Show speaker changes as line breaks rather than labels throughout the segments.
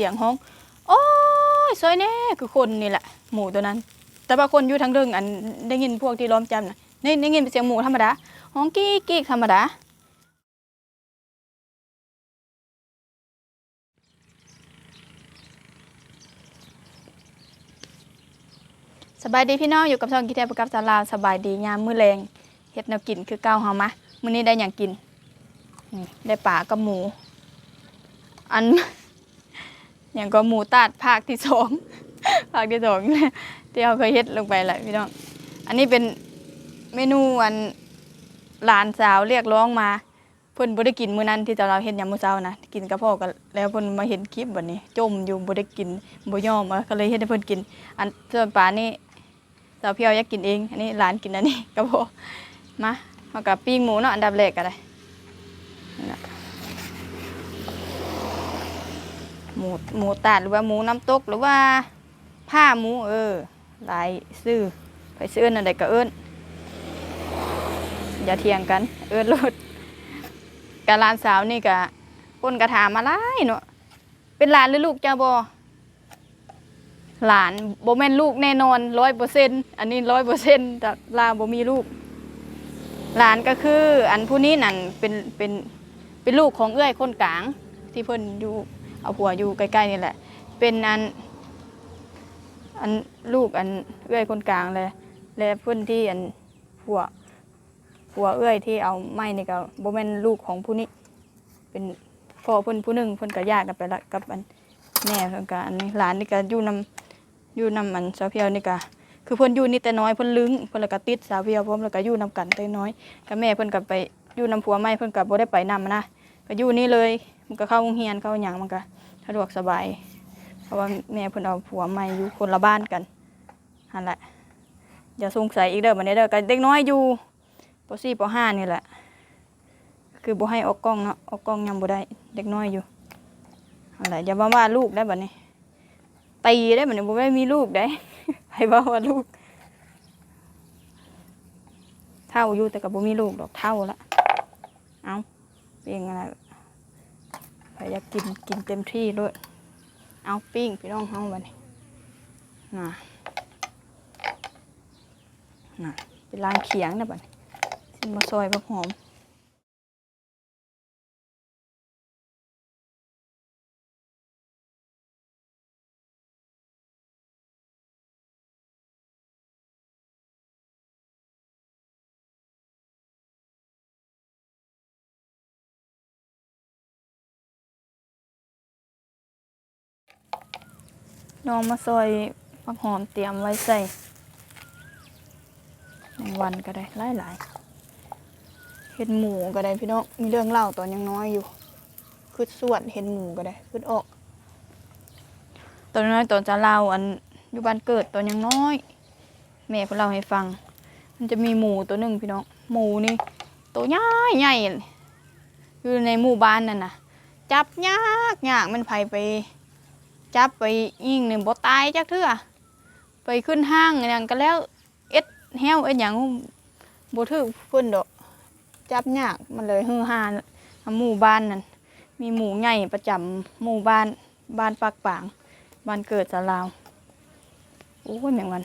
เสียงห้อง โอ้ยซอยแน่คือคนนี่แหละ หมูตัวนั้น แต่ว่าคนอยู่ทางเรื่องอันได้ยินพวกที่ล้อมจำนะได้ได้ยินเป็นเสียงหมูธรรมดาห้องกี้กี้ธรรมดาสบายดีพี่น้องอยู่กับช่องกิเทปกับสาวลาสบายดียามมื้อแรงเฮ็ดแนวกินคือเก่าเฮามามื้อนี้ได้หยังกินได้ปลากับหมู อัน หยังก็หมูตาดภาคที่สอง ภาคที่สองนี่ยที่เราเคยเฮ็ดลงไปแหละพี่น้อง อันนี้เป็นเมนูอันหลานสาวเรียกร้องมา เพิ่นบ่ได้กินมื้อนั้นที่เราเฮ็ดยามมื้อเช้านะกินกับพ่อกันแล้วเพิ่นมาเห็นคลิปบัดนี้จมอยู่บ่ได้กินบ่ยอมก็เลยเฮ็ดให้เพิ่นกิน อันส่วนปลานี่สาวเพียวอยากกินเอง อันนี้หลานกินอันนี้ก็พอมามากับปิ้งหมูเนาะอันดับแรกก็ได้นั่นน่ะ หมูหมูตาดหรือว่าหมูน้ำตกหรือว่าผ้าหมูเออหลายซื้อไปซื้ออันใดก็เอิ้นอย่าเถียงกัน เอิ้นโลดกะหลานสาวนี่กะคนกระถามมาหลายเนาะเป็นหลานหรือลูกเจ้าบอหลานโบแม่นลูกแน่นอนร้อยเปอร์เซ็นอันนี้ร้อยเปอร์เซ็นจากลาวบ่มีลูก หลานก็คือ อันผู้นี้นั่นเป็นเป็นเป็นลูกของเอื้อยคนกลางที่เพิ่นอยู่ เอาผัวอยู่ใกล้ๆนี่แหละ เป็นอันอันลูกอันเอื้อยคนกลางเลยและเพิ่นที่อันผัวผัวเอื้อยที่เอาไม้นี่ก็บ่แม่นลูกของผู้นี้ เป็นพ่อเพิ่นผู้หนึ่งเพิ่นก็แยกกันไปละกับอันแม่เพิ่นก็อันหลานนี่ก็อยู่นำอยู่นำอันสาวเพียวนี่ก็คือเพิ่นอยู่นี่แต่น้อยเพิ่นลึงเพิ่นล้วก็ติดสาวเพียวพร้อมแล้วก็อยู่นำกันแต่น้อยก็แม่เพิ่นก็ไปอยู่นำผัวใหม่เพิ่นก็บ่ได้ไปนำนะ ก็อยู่นี่เลย มันก็เข้าโรงเรียนเข้าหยังมันก็สะดวกสบาย เพราะว่าแม่เพิ่นเอาผัวใหม่อยู่คนละบ้านกันนั่นแหละอย่าสงสัยอีกเด้อบัดนี้เด้อก็เด็กน้อยอยู่ปสี่ปห้านี่แหละ คือบ่ให้ออกกล้องเนาะออกกล้องยังบ่ได้เด็กน้อยอยู่อะไรอย่ามาว่าลูกได้บัดนี้ตีได้บัดนี้บ่ได้มีลูกได้ให้ว่าว่าลูกเท่าอยู่แต่ก็บ่มีลูกดอกเท่าละเอา ป็นอะไรใครอยามกินกินเต็มที่ด้วย เอาปิ้งพี่น้องเฮาบัดนี้น่ะน่ะเป็นล้างเขียงนะบัดนี้สิมาซอยผักหอม น้องมาซอยผักหอมเตรียมไว้ใส่ในวันก็ได้หลายๆเห็นหมูก็ได้พี่น้องมีเรื่องเล่าตอนยังน้อยอยู่คือส่วดเห็นหมูก็ได้คือออก ตอนน้อยตอนจะเล่าอันอยู่บ้านเกิดตอนยังน้อย แม่เพิ่นเล่าให้ฟัง มันจะมีหมูตัวหนึ่งพี่น้องหมูนี่ตัวใหญ่ใหญ่อยู่ในหมู่บ้านนั่นน่ะจับยากยากมันไผไป จับไปยิงหนึ่งบ่ตายจักเทื่อไปขึ้นห้างอหย่างก็แล้วเอ็ดแฮวเอ็ดหยังบ่ถือเพิ่นดอก จับยากมันเลยฮือฮาหมู่บ้านนั่นมีหมู่ใหญ่ประจำหมู่บ้านบ้านปากปางบ้านเกิดสาลาวโอ้ยแมงวัน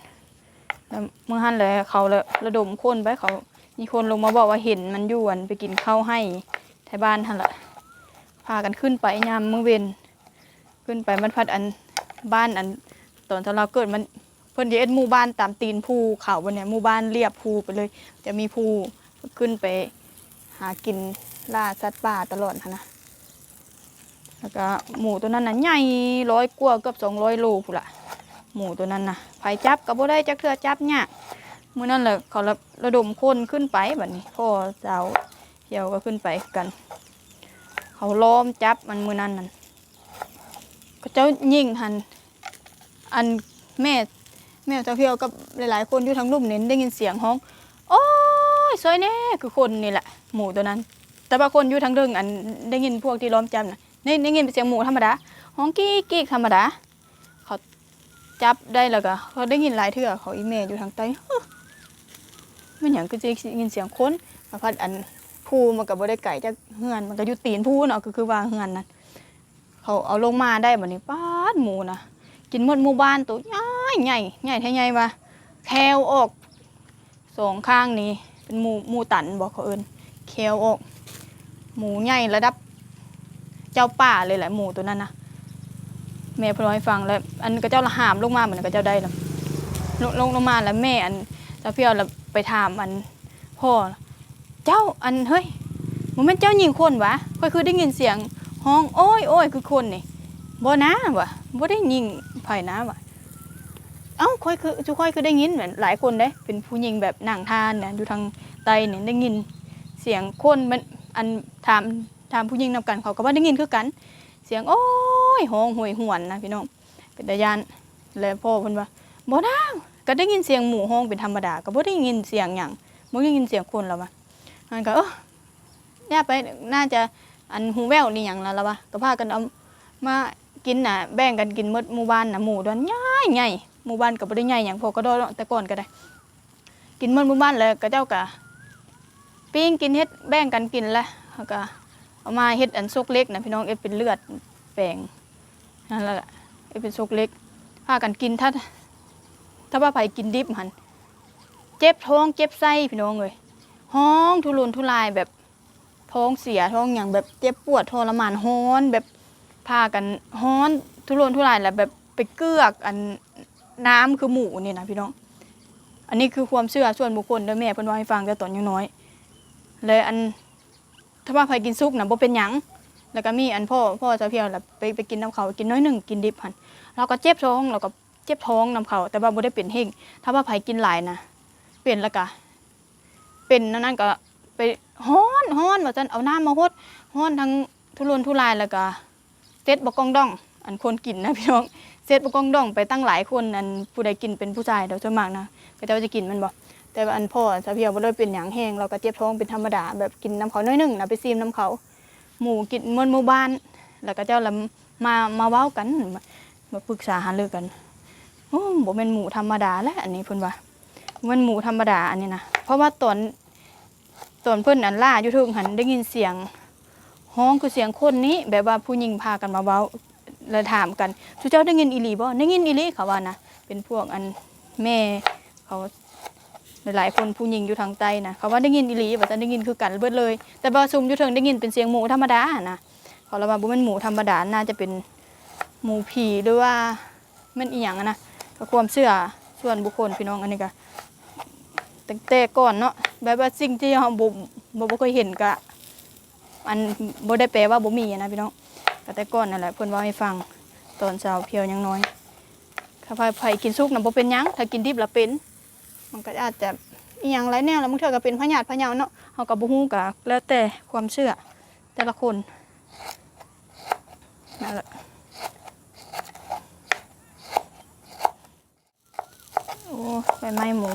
แล้วเมื่อหันเลยเขาเลยระดมคนไปเขามีคนลงมาบอกว่าเห็นมันอยู่อันไปกินข้าวให้ไทยบ้านหันละพากันขึ้นไปยามมื้อเวน ขึ้นไปมันพัดอันบ้านอันตอนสาลาเกิดมันเพิ่นเอ็ดหมู่บ้านตามตีนภูเขาบนเนี่ยหมู่บ้านเรียบภูไปเลย จะมีภูขึ้นไปหากินล่าสัตว์ป่าตลอดนะแล้วก็หมูตัวนั้นน่ะใหญ่ร้อยกว่าเกือบสองร้อยโลพูนละหมูตัวนั้นน่ะไผจับก็บ่ได้จักเทื่อจับยากมื้อนั้นแหละเขาระระดมคนขึ้นไปบัดนี้พ่อสาวเหี่ยวก็ขึ้นไปกัน เขาล้อมจับมันมื้อนั้นนั่น ก็เจ้ายิงหันอันแม่แม่เจ้าเพียวกับหลายๆ คนอยู่ทางลุ่มเน้นได้ยินเสียงห้อง โอ้ยซอยแน่คือคนนี่แหละ หมูตัวนั้น แต่บางคนอยู่ทางเรื่องอันได้ยินพวกที่ล้อมจำนะได้ได้ยินเป็นเสียงหมูธรรมดาห้องกี้กี้ธรรมดาเขาจับได้แล้วก็เขาได้ยินหลายเทื่อเขาอีเมลอยู่ทางใต้ฮึมันอย่างก็จะได้ยินเสียงคนมาพัดอันพูมันกับบ่ได้ไก่จากเฮือนมันก็อยู่ตีนพูเนาะก็คือว่าเฮือนนั้น เขาเอาลงมาได้บัดนี้ป้าดหมูนะกินหมดหมู่บ้านตัวใหญ่ใหญ่ใหญ่แท้ใหญ่ว่าแควออกสองข้างนี้เป็นหมูหมูตันบอกเขาเอินแควออก หมูใหญ่ระดับ เจ้าป่าเลยแหละหมูตัวนั้นนะแม่พล่าให้ฟังแล้ว อันก็เจ้าละหามลงมาเหมือนก็เจ้าได้แล้วลงลงลงมาแล้วแม่อันเจ้าเพียวแล้วไปถามอันพ่อเจ้าอันเฮ้ยมันเป็นเจ้าหญิงคนวะค่อยคือได้ยินเสียง ห้องโอ้ยโอ้ยคือคนนี่บ่นะวะบ่ได้ยิงไผนะวะเอ้าค่อยคือจุค่อยคือได้ยินเหมือนหลายคนเด้ เป็นผู้หญิงแบบนั่งทานเนี่ยอยู่ทางใต้เนี่ยได้ยินเสียงคนมันอันถามถามผู้หญิงนำกันเขาก็ว่าได้ยินคือกัน เสียงโอ้ยห้องห่วยหวนนะพี่น้องเป็นตายานแล้วพ่อเพิ่นว่าบ่นะก็ได้ยินเสียงหมู่ห้องเป็นธรรมดา ก็บ่ได้ยินเสียงหยังบ่ได้ยินเสียงคนแล้ววะมันก็เออเนี่ยไปน่าจะ อันหูแววนี่หยังล้วล่ะวะก็พากันเอามากินน่ะแบ่งกันกินหมดหมู่บ้านน่ะหมู่ดอนใหญ่ใหญ่หมู่บ้านก็บ่ได้ใหญ่หยังพอก็ดอแต่ก่อนก็ได้ กินหมดหมู่บ้านแล้วก็เจ้าก็ปิ้งกินเฮ็ดแบ่งกันกินล้วแล้วก็เอามาเฮ็ดอันซกเล็กน่ะพี่น้องเอ็ดเป็นเลือดแปลงนั่นแหละเอ็ดเป็นซกเล็กพากันกินถ้าถ้าว่าไผกินดิบหันเจ็บท้องเจ็บไส้พี่น้องเลยห้องทุรนทุรายแบบ ท้องเสียท้องอย่างแบบเจ็บปวดทรมานฮ้อนแบบพากันฮ้อนทุรนทุรายแหละแบบไปเกือกอันน้ำคือหมูนี่นะพี่น้อง อันนี้คือความเชื่อส่วนบุคคลเด้อแม่เพิ่นว่าให้ฟังแต่ตอนยังน้อยเลยอันถ้าว่าใครกินซุปนะบ่เป็นหยังแล้วก็มีอันพ่อพ่อจะเพียวแหละไปไปกินน้ำเขากินน้อยหนึ่งกินดิบหันเราก็เจ็บท้องเราก็เจ็บท้องน้ำเขาแต่ว่าบ่ได้เป็นเฮงถ้าว่าใครกินหลายนะเป็นแล้วก็เป็นนั่นนั่นก็ ไปฮ้อนฮ้อนว่าจันเอาน้ำมาฮดฮ้อนทั้งทุรนทุรายแล้วก็เซ็ตบกกองดอง อันคนกินนะพี่น้องเซ็ตบกกองดองไปตั้งหลายคนอันผู้ใดกินเป็นผู้ชายเดี๋ยวส่วนมากนะก็จะจะกินมันบ่แต่ว่าอันพ่อจะเพียวบ่ได้เป็นหยังแห้งเราก็เจ็บท้องเป็นธรรมดาแบบกินน้ำเขาน้อยหนึงนะไปซีมน้ำเขาหมู่กินมวนหมู่บ้าน แล้วก็เจ้าละมามาเว้ากันมาปรึกษาหารือกันโอ้บ่แม่นหมูธรรมดาแล้วอันนี้เพิ่นว่ามันหมูธรรมดาอันนี้นะเพราะว่าตอน ตอนเพิ่นอันล่าอยู่เทึงหันได้ยินเสียงห้องคือเสียงคนนี้ แบบว่าผู้หญิงพากันมาเว้าแล้วถามกันทุเจ้าได้ยินอีหลีบ่ได้ยินอีหลีเขาว่านะเป็นพวกอันแม่เขาหลายๆคนผู้หญิงอยู่ทางใต้นะเขาว่าได้ยินอีหลีว่ได้ยินคือกันเบิดเลย แต่บาซุมอยู่เทิงได้ยินเป็นเสียงหมูธรรมดานะเขาละว่าบ่แม่นหมูธรรมดาน่าจะเป็นหมูผีหรือว่ามันอีหยังอะนะก็ความเชื่อส่วนบุคคลพี่น้องอันนี้ก็ ตั้งแต่ก่อนเนาะแบบว่าสิ่งที่เราบ่บ่บ่เคยเห็นก็อันบ่ได้แปลว่าบ่มีนะพี่น้องก็แต่ก่อนนั่นแหละเพิ่นเว่าให้ฟังตอนเช้าเพียวยังน้อยถ้าไผกินสุกน่ะบ่เป็นหยังถ้ากินดิบล้วเป็น มันก็อาจจะอีหยังไรแนวแล้วบางเทื่อก็เป็นพญาติพะยาเนาะเฮาก็บ่ฮู้ก็แล้วแต่ความเชื่อแต่ละคนนั่นแหละโอ้ใบไม้หมู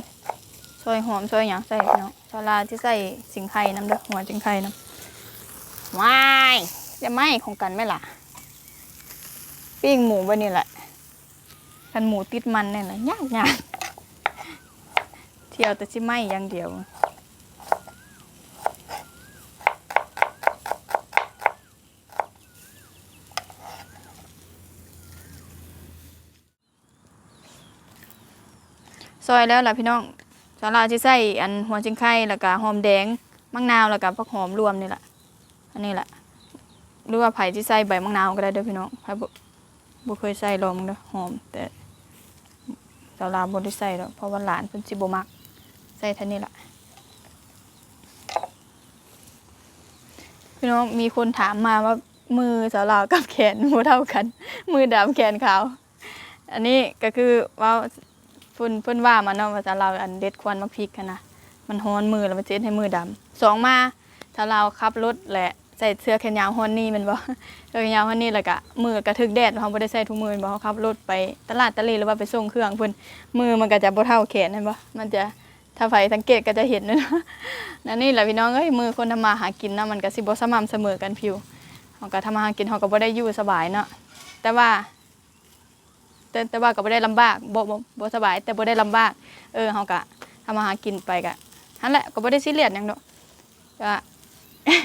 ซอยหอมซอยหยังใส่พี่น้องซอลาที่ใส่สิงไข่น้ำเด้อหัวสิงไข่น้ำว้ายจะไหม้ของกันไหมล่ะปิ้งหมูไว้นี่แหละกันหมูติดมันเนี่ยนะยากยากเที่ยวแต่ชิไหม่อย่างเดียวซอยแล้วล่ะพี่น้อง สาลาที่ใส่อันหัวจิงไข่แล้วก็หอมแดงมังนาวแล้วก็ผักหอมรวมนี่แหละอันนี้แหละหรือว่าไผ่ที่ใส่ใบมังนาวก็ได้เด้อพี่น้องไผ่บ่บ่เคยใส่ลองเด้อหอม แต่สาลาบ่ได้ใส่ดอกเพราะว่าหลานเพิ่นสิบ่มักใส่เท่านี้ละพี่น้องมีคนถามมาว่ามือสาวลาวกับแขนบ่เท่ากัน มือดำแขนขาว อันนี้ก็คือว่า เพิ่นเพิ่นว่ามาเนาะว่าสาวลาวอันเด็ดควันมาพริกกันนะมันฮ้อนมือแล้วมันเจ็ดให้มือดำสองมาสาวลาวขับรถแหละใส่เสื้อแขนยาวฮ้อนนี่มันบ่เสื้อแขนยาวฮ้อนนี่แล้วก็มือกระทึกแดดเขาบ่ได้ใส่ถุงมือบ่เขาขับรถไปตลาดตะเลหรือว่าไปส่งเครื่องเพิ่นมือมันก็จะบ่เท่าแขนเห็นปะมันจะถ้าไฟสังเกตก็จะเห็นนะนั่นนี่แหละพี่น้องเอ้ยมือคนทำมาหากินนะมันก็สิบ่สม่ำเสมอกันผิวเขาก็ทำมาหากินเขาก็บ่ได้อยู่สบายเนาะแต่ว่า แต่แต่ว่าก็บ่ได้ลำบากบ่บ่บ่สบาย แต่บ่ได้ลำบากเออเขาก็ทำมาหากินไปก็นั่นแหละก็บ่ได้ซีเรียสหยังเนาะก็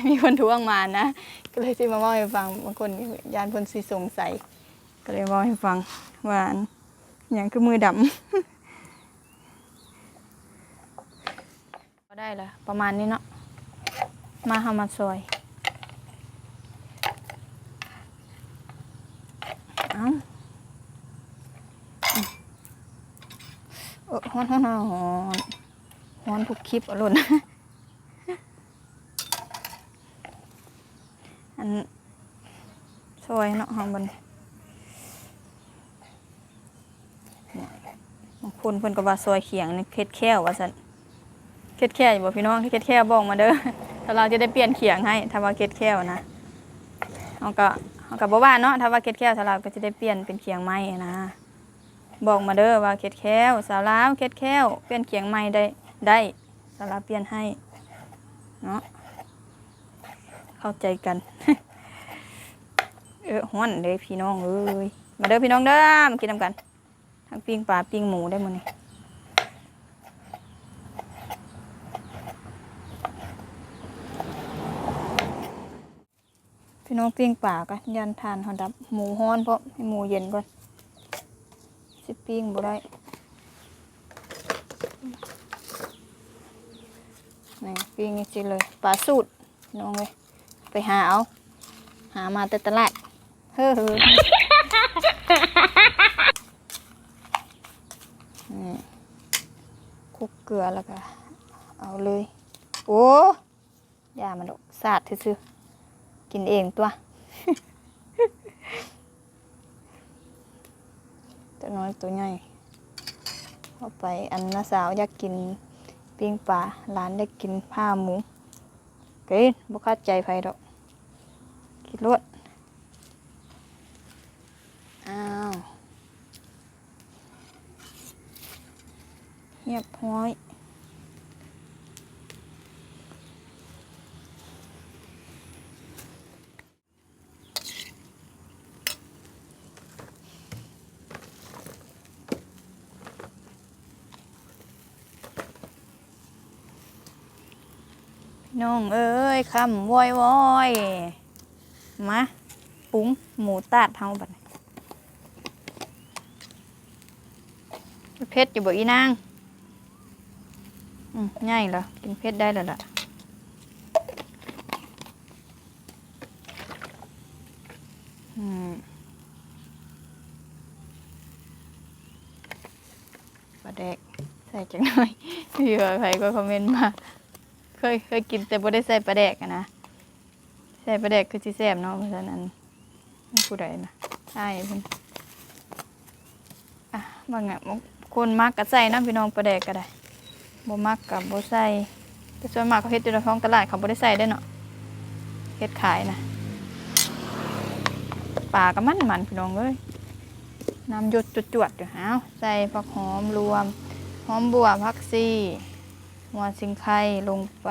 มีคนทวงมานะก็เลยที่มาเล่าให้ฟังบางคนยานเพนสิสงสัยก็เลยเล่าให้ฟังว่าอันอย่างคือมือดำ ก็ได้ละประมาณนี้เนาะมาเฮามาซอย เอ้าอืมเออ ฮ้อนฮ้อนฮ้อนฮ้อนทุกคลิปอรุณอันซอยเนาะเฮามันบางคนเพิ่นก็ว่าซอยเขียงนี่เค็ดแค้วว่าซั่นเค็ดแค้วอยู่บ่พี่น้องที่เค็ดแค้วบอกมาเด้อถ้าเราจะได้เปลี่ยนเขียงให้ถ้าว่าเค็ดแค้วนะเฮาก็เฮาก็บ่ว่าเนาะถ้าว่าเค็ดแค้วถ้าเราก็จะได้เปลี่ยนเป็นเขียงไม้นะ บอกมาเด้อว่าเค็ดแค้วสาวลาวเค็ดแค้วเปลี่ยนเขียงไม้ได้ได้สาวลาวเปลี่ยนให้เนาะเข้าใจกันเออฮ้อนเด้พี่น้องเอ้ยมาเด้อพี่น้องเด้อมากินนำกัน ทั้งปิ้งปลาปิ้งหมูได้หมื้อนี้พี่น้องปิ้งปลาก็ยันทานเฮาดับหมูฮ้อนเพราะให้หมูเย็นก่อน ปิ้งบ่ได้นี่ปิ้งจริงๆเลยปลาสูตรน้องเลยไปหาเอา หามาแต่ตลาดเฮ้อนี่คลุกเกลือแล้วก็เอาเลย โอ้ยามันดอกสาดซื่อๆกินเองตัว ตัวน้อยตัวใหญ่เอาไปอันน้าสาวอยากกินปิ้งปลาหลานอยากกินผ้าหมูเกินบุคาดใจไฟดอกกินรวดอ้าวเงียบห้อย น้องเอ้ยคำวอยวอยมาปรุงหมูตาดเฮาบัดเผ็ดอยู่บ่อีนางอืมง่ายเหรอกินเผ็ดได้แล้วล่ะอืมปลาแดกใส่จังหน่อยพี่ว่าใครก็คอมเมนต์มา เคยเคยกินแต่บ่ได้ใส่ปลาแดกอะนะใส่ปลาแดกคือสิแซ่บเนาะเพราะฉะนั้นมันผู้ใดนะใช่เพิ่นอะบางอะคนมักก็ใส่น้ำพี่น้องปลาแดกก็ได้บ่มักก็บ่ใส่แต่ส่วนมากเขาเฮ็ดอยู่ในท้องตลาดเขาบ่ได้ใส่ได้เนาะเฮ็ดขายนะปลาก็มันมันพี่น้องเอ้ยน้ำหยดจวดๆอยู่หาวใส่ผักหอมรวมหอมบัวผักชี หัวสิงไข่ลงไป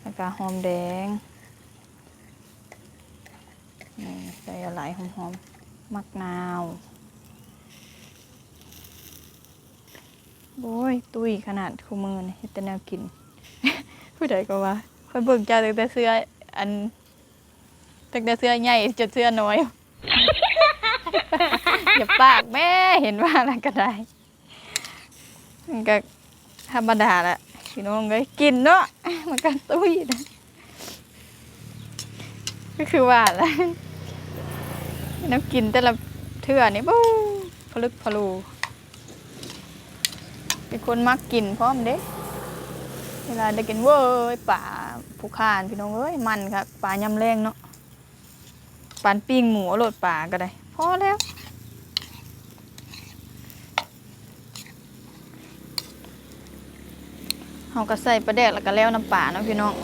แล้วก็หอมแดงนี่ใส่อะไรหอมๆมักนาวโอ้ยตุ้ยขนาดคู่มือนี่เฮ็ดแต่แนวกิน ผู้ใดก็ว่าค่อยเบิ่งจ้าตั้งแต่เสื้ออันตั้งแต่เสื้อใหญ่จนเสื้อน้อยอย่าปากแม่เห็นว่าอะไรก็ได้มันก็ธรรมดาแหละ พี่น้องเลยกินเนาะมันก็ตุ้ยนะก็คือว่าแหละน้ำกินแต่ละเทื่อนี่บู๊พลึกพลูเป็นคนมักกินพร้อมเด้เวลาได้กินเว้ยป่าผู้คานพี่น้องเอ้ยมันครับป่ายำแรงเนาะปานปิ้งหมูโหลดป่าก็ได้พอแล้ว เราก็ใส่ปลาแดกแล้วก็แล้วน้ำปลาเนาะพี่น้อง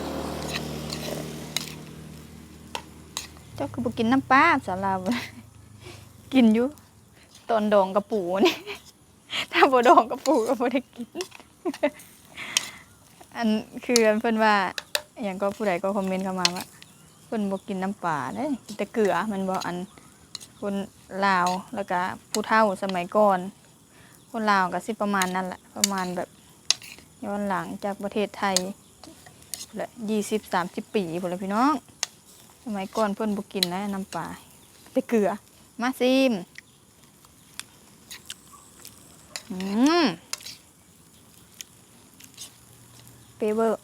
เจ้าคือบ่กินน้ำปลาสาลาวกินอยู่ตอนดองกระปูนี่ ถ้าบ่ดองกระปูก็บ่ได้กิน อันคืออันเพิ่นว่าอย่างก็ผู้ใดก็คอมเมนต์เข้ามาว่าเพิ่นบ่กินน้ำปลาเด้กินแต่เกลือมันบ่อันคนลาวแล้วก็ผู้เฒ่าสมัยก่อน คนลาวก็สิประมาณนั้นแหละประมาณแบบ ย้อนหลังจากประเทศไทยและยี่สิบสามสิบปีพุ่นละพี่น้องสมัยก่อนเพิ่อนบ่กินนะน้ำปลาแต่เกลือ มาซิมอืมเปเวอร์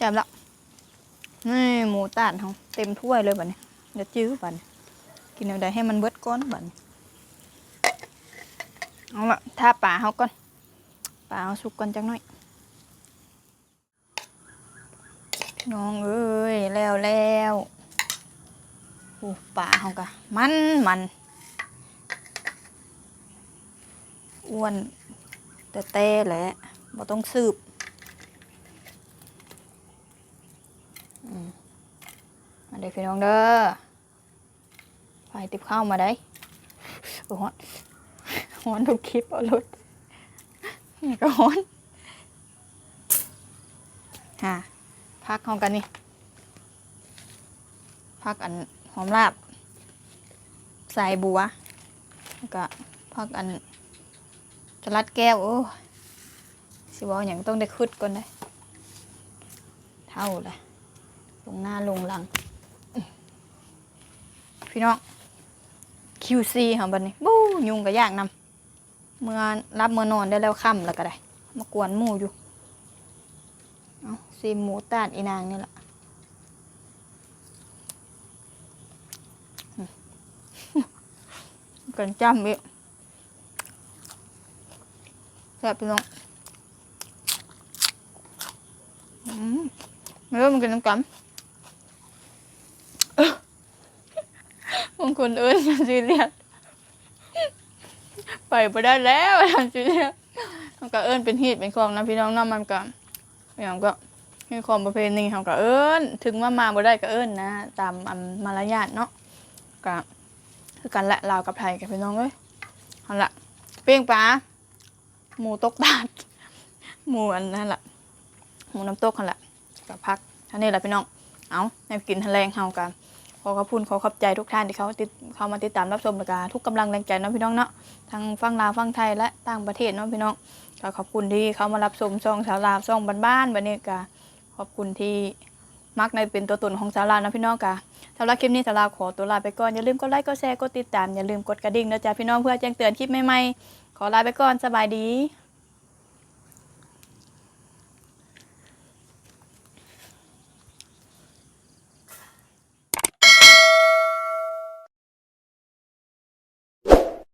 จ่มละนี่หมูตาดเขาเต็มถ้วยเลยบัดนี้เดี๋ยวจื้อบัดนี้กินเอาได้ให้มันเบิดก้อนบัดนี้เอาละท่าปลาเขาก่อน ปลาเขาสุกก่อนจังหน่อยน้องเอ้ยแล้วแล้วโอ้ป่าเขากะมันมันอ้วนแต่เต้แหละบ่ต้องสืบอืมาเด้อพี่น้องเด้อไปติบข้าวมาได้โอ้ฮอนฮอนทุกคลิปเอารถ นี่ก็ฮอนฮะพักของกันนี่พักอันหอมลาบใส่บัวแล้วก็พักอันสลัดแก้วโอ้สิบอกอย่างต้องได้คืดก่อนได้เท่าเลยลงหน้าลงหลัง พี่น้อง QC ของบันนี้บู้ยุงก็ยากนำ เมื่อรับเมื่อนอนได้แล้วค่ำแล้วก็ได้ มากวนหมูอยู่ เอาซีหมูตาดอีนางนี่แหละกันจำอีกแซ่บพี่น้องอืมไม่รู้มันกินน้ำกันบางคนเอิ้นซีเรียส ไปไปได้แล้วทำซีเรียสมันก็เอิ้นเป็นฮีดเป็นคลองนะพี่น้องน้ำมันก็อย่างก็มีความประเพณีเขาก็เอิ้น ถึงว่ามาบ่ได้ก็เอิ้นนะ ตามอันมารยาทเนาะก็คือกันละลาวกับไทยกับพี่น้องเอ้ยเอาละเปี้ยงปลาหมูตกตาดหมูอันนั่นแหละหมูน้ำตกนั่นละกับพักท่านี้แหละพี่น้องเอาในกินทะเลงเฮากัน อขอบคุณขอขอบใจทุกท่านที่เขาติดเข้ามาติดตามรับชมรายการทุกกำลังแรงใจเนาะพี่น้องเนาะทั้งฟังลาวฟังไทยและต่างประเทศเนาะพี่น้องก็ขอบคุณที่เขามารับชมช่องสาวลาวช่องบ้านๆวันนี้ก็ขอบคุณที่มักในเป็นตัวตนของสาวลาวนะพี่น้องกะสำหรับคลิปนี้สาวลาวขอตัวลาไปก่อนอย่าลืมกดไลค์กดแชร์กดติดตามอย่าลืมกดกระดิ่งนะจ๊ะพี่น้องเพื่อแจ้งเตือนคลิปใหม่ๆขอลาไปก่อนสบายดี